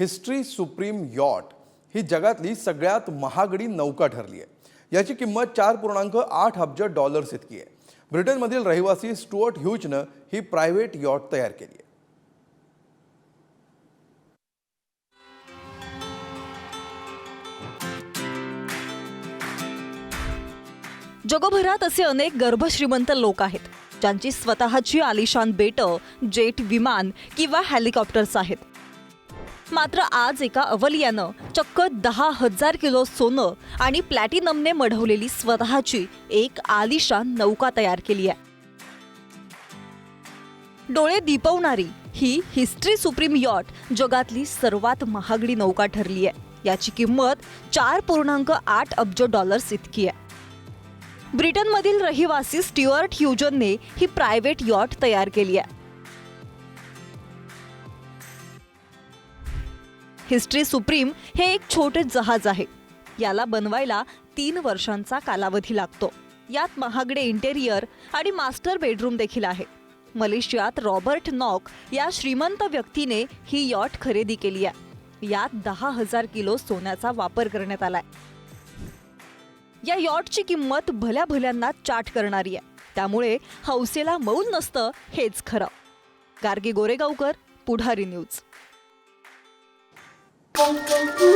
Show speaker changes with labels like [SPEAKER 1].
[SPEAKER 1] History supreme yacht ही जगातली सगळ्यात महागडी नौका ठरली आहे याची किंमत चार पूर्णांक आठ अब्ज डॉलर्स इतकी आहे. ब्रिटनमधील रहिवासी स्टुअर्ट ह्यूजनं ही प्रायव्हेट यॉट तयार केली आहे
[SPEAKER 2] जगभरात असे अनेक गर्भश्रीमंत लोक आहेत ज्यांची स्वतःची आलिशान बेटं जेट विमान किंवा हेलिकॉप्टर्स आहेत. मात्र आज एका अवलियानं चक्क दहा हजार किलो सोनं आणि प्लॅटिनमने मढवलेली स्वतःची एक आलिशान नौका तयार केली आहे. डोळे दिपवणारी ही हिस्ट्री सुप्रीम यॉट जगातली सर्वात महागडी नौका ठरली आहे. याची किंमत चार पूर्णांक आठ अब्ज डॉलर्स इतकी आहे. ब्रिटनमधील रहिवासी स्टुअर्ट ह्युजनने ही प्रायव्हेट यॉट तयार केली आहे. हिस्ट्री सुप्रीम हे एक छोटे जहाज आहे. याला बनवायला तीन वर्षांचा कालावधी लागतो. यात महागडे इंटेरियर आणि मास्टर बेडरूम देखील आहे. मलेशियात रॉबर्ट नॉक या श्रीमंत व्यक्तीने ही यॉट खरेदी केली आहे. यात दहा हजार किलो सोन्याचा वापर करण्यात आलाय. या यॉटची किंमत भल्या भल्यांना चाट करणारी आहे. त्यामुळे हौसेला मौल नसतं हेच खरं. Gargi Goregaonkar Pudhari news. Thank you.